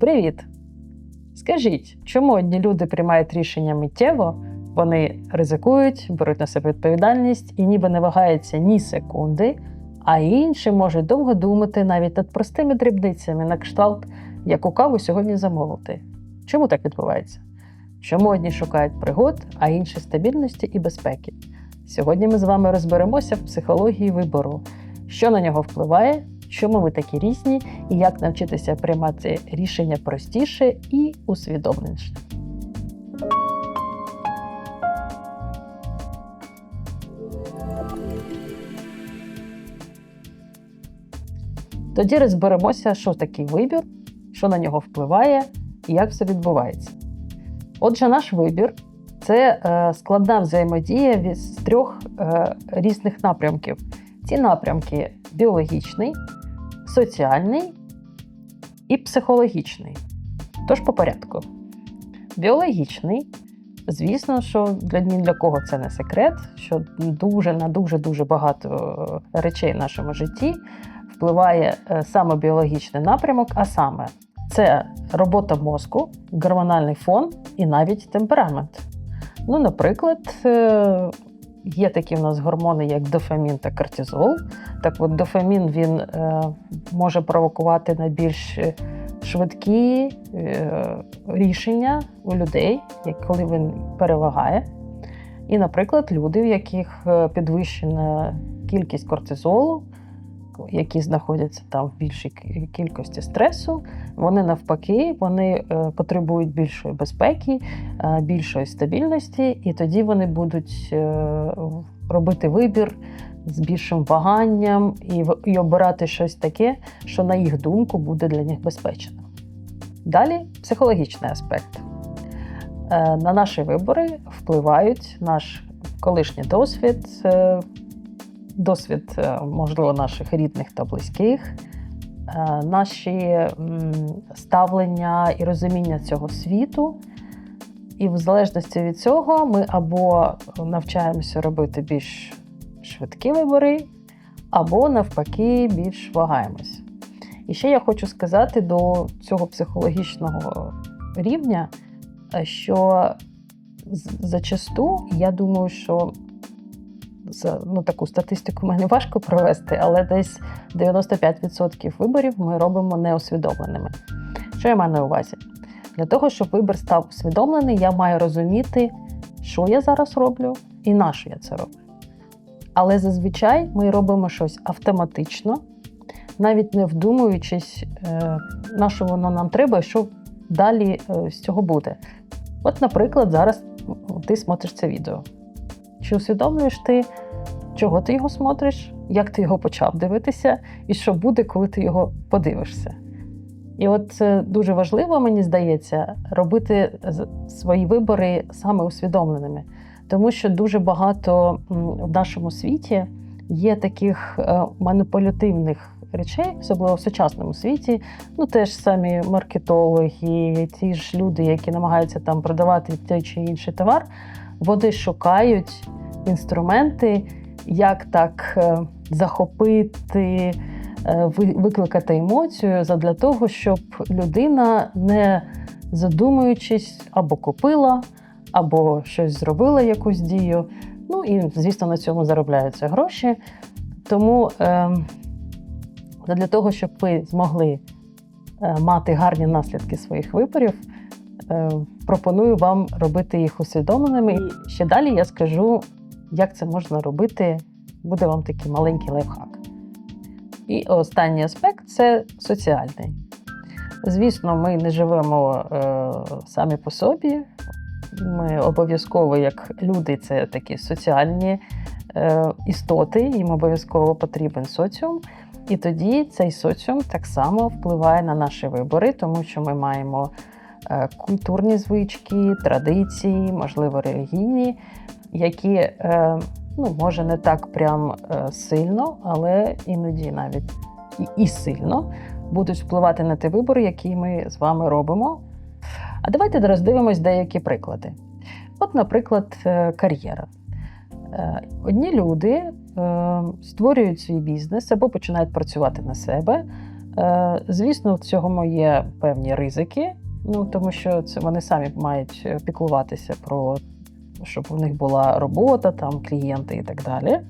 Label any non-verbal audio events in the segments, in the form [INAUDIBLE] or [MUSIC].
Привіт! Скажіть, чому одні люди приймають рішення миттєво, вони ризикують, беруть на себе відповідальність і ніби не вагаються ні секунди, а інші можуть довго думати навіть над простими дрібницями на кшталт, яку каву сьогодні замовити. Чому так відбувається? Чому одні шукають пригод, а інші стабільності і безпеки? Сьогодні ми з вами розберемося в психології вибору, що на нього впливає, чому ми такі різні, і як навчитися приймати рішення простіше і усвідомленіше. Тоді розберемося, що такий вибір, що на нього впливає і як все відбувається. Отже, наш вибір це е, складна взаємодія з трьох е, різних напрямків. Ці напрямки біологічний, соціальний і психологічний. Тож по порядку. Біологічний, звісно, що для ні для кого це не секрет, що дуже на дуже дуже багато е, речей в нашому житті впливає е, саме біологічний напрямок, а саме це робота мозку, гормональний фон і навіть темперамент. Ну, наприклад, е, є такі в нас гормони, як дофамін та кортизол. Так от дофамін він е, може провокувати найбільш е, швидкі е, рішення у людей, коли він перевагає. І, наприклад, люди, в яких е, підвищена кількість кортизолу, які знаходяться там в більшій кількості стресу, вони навпаки вони е, потребують більшої безпеки, е, більшої стабільності, і тоді вони будуть е, робити вибір з більшим ваганням і, і обирати щось таке, що, на їх думку, буде для них безпечно. Далі психологічний аспект. На наші вибори впливають наш колишній досвід, досвід, е, можливо, наших рідних та близьких, е, наші ставлення і розуміння цього світу. І в залежності від цього ми або навчаємося робити більш швидкі вибори, або навпаки більш вагаємось. І ще я хочу сказати до цього психологічного рівня, е, що зачасту я думаю, що за ну, таку статистику мені важко провести, але десь 95% виборів ми робимо неусвідомленими. Що я маю на увазі? Для того, щоб вибір став усвідомлений, я маю розуміти, що я зараз роблю і на що я це роблю. Але зазвичай ми робимо щось автоматично, навіть не вдумуючись, е, на що воно нам треба і що далі е, з цього буде. От, наприклад, зараз ти смотриш це відео. Чи усвідомлюєш ти, чого ти його смотриш, як ти його почав дивитися, і що буде, коли ти його подивишся? І от це дуже важливо, мені здається, робити свої вибори саме усвідомленими, тому що дуже багато в нашому світі є таких е, маніпулятивних речей, особливо в сучасному світі. Ну, теж самі маркетологи, ті ж люди, які намагаються там продавати той чи інший товар, вони шукають інструменти, як так е, захопити, е, викликати емоцію задля того, щоб людина, не задумуючись, або купила, або щось зробила, якусь дію. Ну і, звісно, на цьому заробляються гроші. Тому е, для того, щоб ви змогли е, мати гарні наслідки своїх виборів, пропоную вам робити їх усвідомленими. І ще далі я скажу, як це можна робити. Буде вам такий маленький лайфхак. І останній аспект це соціальний. Звісно, ми не живемо е, самі по собі. Ми обов'язково, як люди, це такі соціальні е, істоти, їм обов'язково потрібен соціум. І тоді цей соціум так само впливає на наші вибори, тому що ми маємо е, культурні звички, традиції, можливо, релігійні, які е, ну, може не так прям е, сильно, але іноді навіть і, і сильно будуть впливати на ті вибори, які ми з вами робимо. А давайте роздивимось деякі приклади. От, наприклад, е, кар'єра. Е, Одні люди е, створюють свій бізнес або починають працювати на себе, Звісно, в цьому є певні ризики, ну тому що це вони самі мають піклуватися про щоб у них була робота, там клієнти і так далі.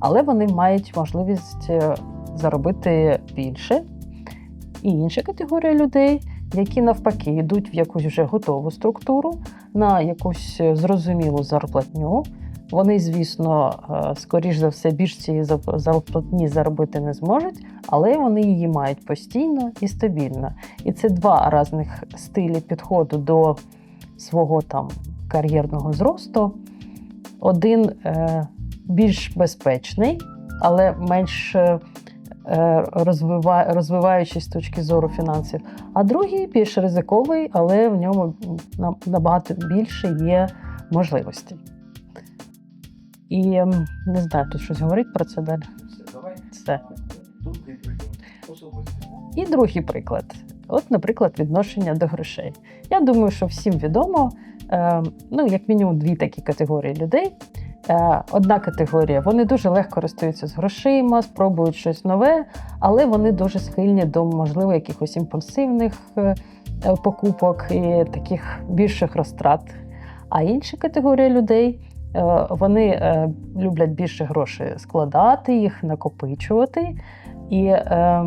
Але вони мають можливість е, заробити більше. І інша категорія людей, які навпаки йдуть в якусь вже готову структуру, на якусь е, зрозумілу зарплатню. Вони, звісно, е, скоріш за все, більш цієї зарплатні заробити не зможуть, але вони її мають постійно і стабільно. І це два різних стилі підходу до свого там кар'єрного зросту. Один е, більш безпечний, але менш е, е, розвива, розвиваючись з точки зору фінансів, а другий більш ризиковий, але в ньому набагато більше є можливостей. І ем, не знаю, тут щось говорить про це далі. Все. І другий приклад. От, наприклад, відношення до грошей. Я думаю, що всім відомо, ну, як мінімум, дві такі категорії людей. Е, одна категорія вони дуже легко користуються з грошима, спробують щось нове, але вони дуже схильні до, можливо, якихось імпульсивних е, е, покупок і таких більших розтрат. А інша категорія людей е, вони е, люблять більше грошей складати, їх накопичувати. І е,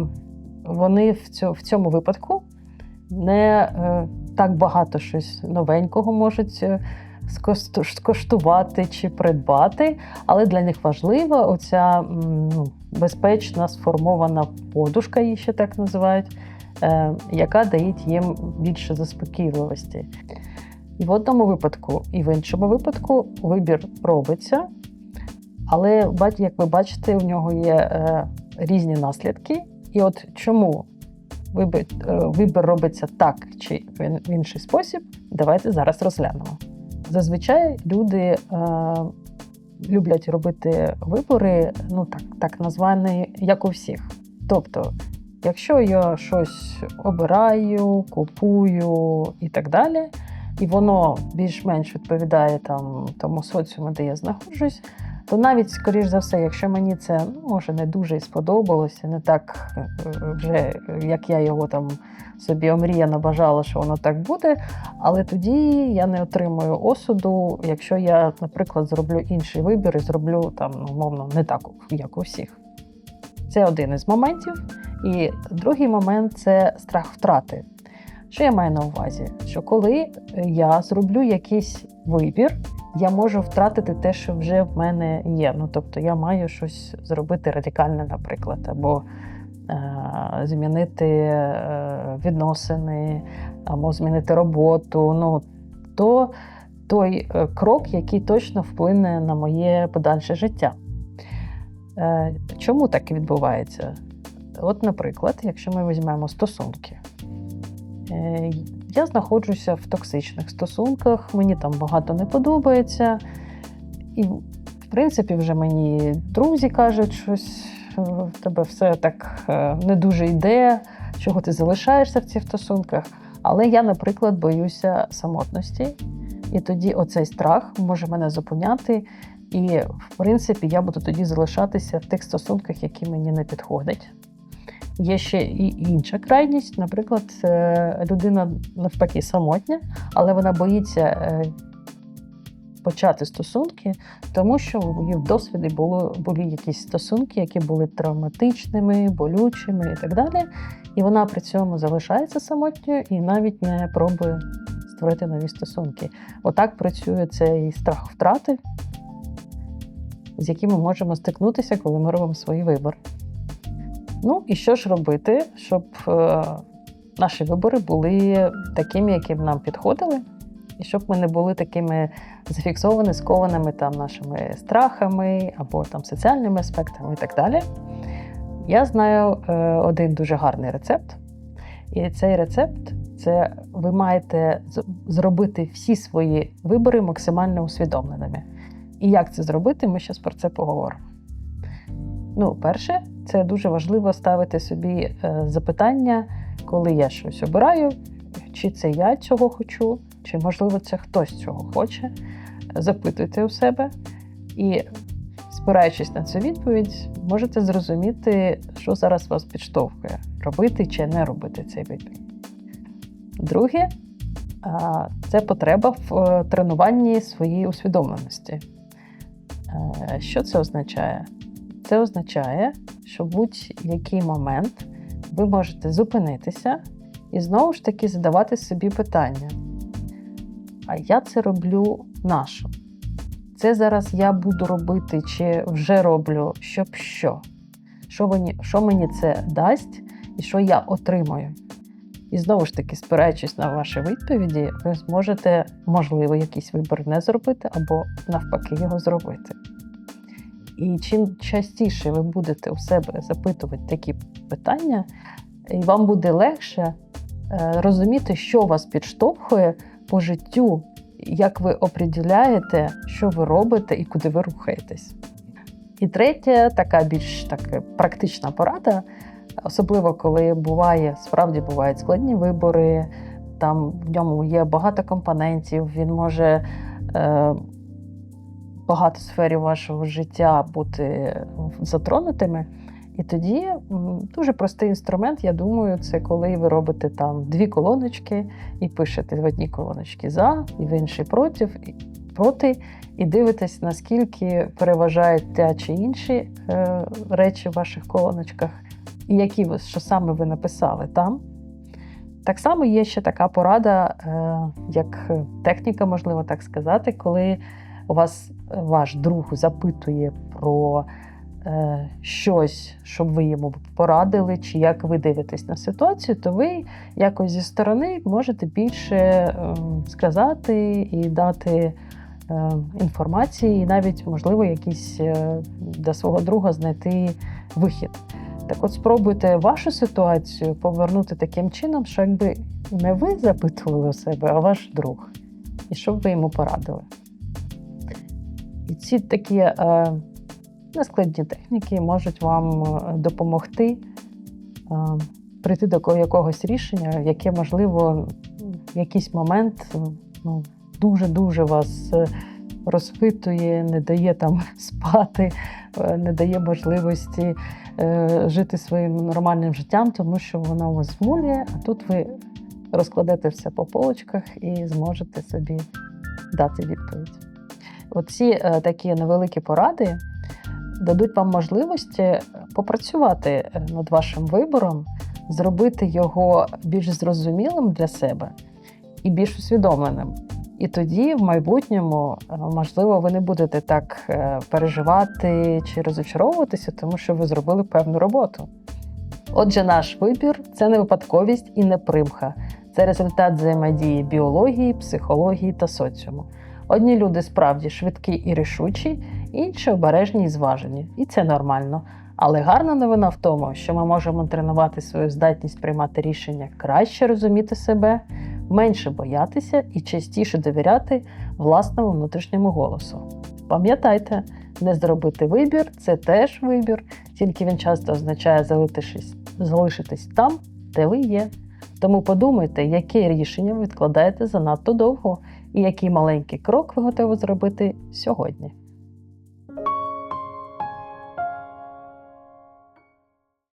вони в цьому, випадку не е, так багато щось новенького можуть е, скоштувати чи придбати, але для них важлива оця ну, безпечна сформована подушка, її ще так називають, е, яка дає їм більше заспокійливості. І в одному випадку, і в іншому випадку вибір робиться, але як ви бачите, у нього є е, різні наслідки. І от чому вибір, е, вибір робиться так чи в інший спосіб, давайте зараз розглянемо. Зазвичай люди е, люблять робити вибори, ну так, так названі, як у всіх. Тобто, якщо я щось обираю, купую і так далі, і воно більш-менш відповідає там, тому соціуму, де я знаходжусь, то навіть, скоріш за все, якщо мені це ну, може не дуже сподобалося, не так е, вже, е, як я його там собі омріяно бажала, що воно так буде. Але тоді я не отримую осуду, якщо я, наприклад, зроблю інший вибір і зроблю там, ну, умовно, не так, як у всіх. Це один із моментів. І другий момент це страх втрати. Що я маю на увазі? Що коли я зроблю якийсь вибір, я можу втратити те, що вже в мене є. Ну тобто я маю щось зробити радикальне, наприклад, або е- змінити е- відносини, або змінити роботу. Ну, то той е, крок, який точно вплине на моє подальше життя. Е, Чому так відбувається? От, наприклад, якщо ми візьмемо стосунки. Я знаходжуся в токсичних стосунках, мені там багато не подобається. І, в принципі, вже мені друзі кажуть, щось е, в тебе все так е, не дуже йде, чого ти залишаєшся в цих стосунках. Але я, наприклад, боюся самотності, і тоді оцей страх може мене зупиняти. І, в принципі, я буду тоді залишатися в тих стосунках, які мені не підходять. Є ще і інша крайність. Наприклад, е, людина навпаки самотня, але вона боїться е, почати стосунки, тому що в її досвіді було, були якісь стосунки, які були травматичними, болючими і так далі. І вона при цьому залишається самотньою і навіть не пробує створити нові стосунки. Отак працює цей страх втрати, з яким ми можемо стикнутися, коли ми робимо свій вибір. Ну і що ж робити, щоб е, наші вибори були такими, які б нам підходили, і щоб ми не були такими зафіксованими, скованими там нашими страхами або там соціальними аспектами і так далі. Я знаю е, один дуже гарний рецепт. І цей рецепт це ви маєте зробити всі свої вибори максимально усвідомленими. І як це зробити, ми зараз про це поговоримо. Ну, перше, це дуже важливо ставити собі е, запитання, коли я щось обираю, чи це я цього хочу, чи можливо це хтось цього хоче. Запитуйте у себе і, спираючись на цю відповідь, можете зрозуміти, що зараз вас підштовхує, робити чи не робити цей вибір. Друге, це потреба в е, тренуванні своєї усвідомленості. Е, Що це означає? Це означає, що в будь-який момент ви можете зупинитися і знову ж таки задавати собі питання. А я це роблю нашу. Це зараз я буду робити чи вже роблю, щоб що? Що мені, що мені це дасть і що я отримаю? І знову ж таки, спираючись на ваші відповіді, ви зможете, можливо, якийсь вибір не зробити або навпаки його зробити. І чим частіше ви будете у себе запитувати такі питання, і вам буде легше е, розуміти, що вас підштовхує по життю, як ви оприділяєте, що ви робите і куди ви рухаєтесь. І третє, така більш так, практична порада, особливо коли буває, справді бувають складні вибори, там в ньому є багато компонентів, він може е, багато сферів вашого життя бути затронутими. І тоді дуже простий інструмент, я думаю, це коли ви робите там дві колоночки і пишете в одній колоночці за, і в іншій проти, проти, і дивитесь, наскільки переважають те чи інші е, речі в ваших колоночках, і які ви, що саме ви написали там. Так само є ще така порада, е, як техніка, можливо так сказати, коли у вас е, ваш друг запитує про е, щось, щоб ви йому порадили, чи як ви дивитесь на ситуацію, то ви якось зі сторони можете більше е, сказати і дати е, інформації, і навіть, можливо, якийсь е, для свого друга знайти вихід. Так от спробуйте вашу ситуацію повернути таким чином, що якби не ви запитували у себе, а ваш друг. І що б ви йому порадили. І ці такі е, нескладні техніки можуть вам е, допомогти е, прийти до якогось рішення, яке, можливо, в якийсь момент е, ну, дуже-дуже вас е, розпитує, не дає там [LAUGHS] спати, не дає можливості е, жити своїм нормальним життям, тому що воно вас змулює, а тут ви розкладете все по полочках і зможете собі дати відповідь. Оці е, такі невеликі поради дадуть вам можливості попрацювати е, над вашим вибором, зробити його більш зрозумілим для себе і більш усвідомленим. І тоді, в майбутньому, е, можливо, ви не будете так переживати чи розочаровуватися, тому що ви зробили певну роботу. Отже, наш вибір це не випадковість і не примха. Це результат взаємодії біології, психології та соціуму. Одні люди справді швидкі і рішучі, інші обережні і зважені. І це нормально. Але гарна новина в тому, що ми можемо тренувати свою здатність приймати рішення, краще розуміти себе, менше боятися і частіше довіряти власному внутрішньому голосу. Пам'ятайте, не зробити вибір це теж вибір, тільки він часто означає залишитись, там, де ви є. Тому подумайте, яке рішення ви відкладаєте занадто довго, і який маленький крок ви готові зробити сьогодні.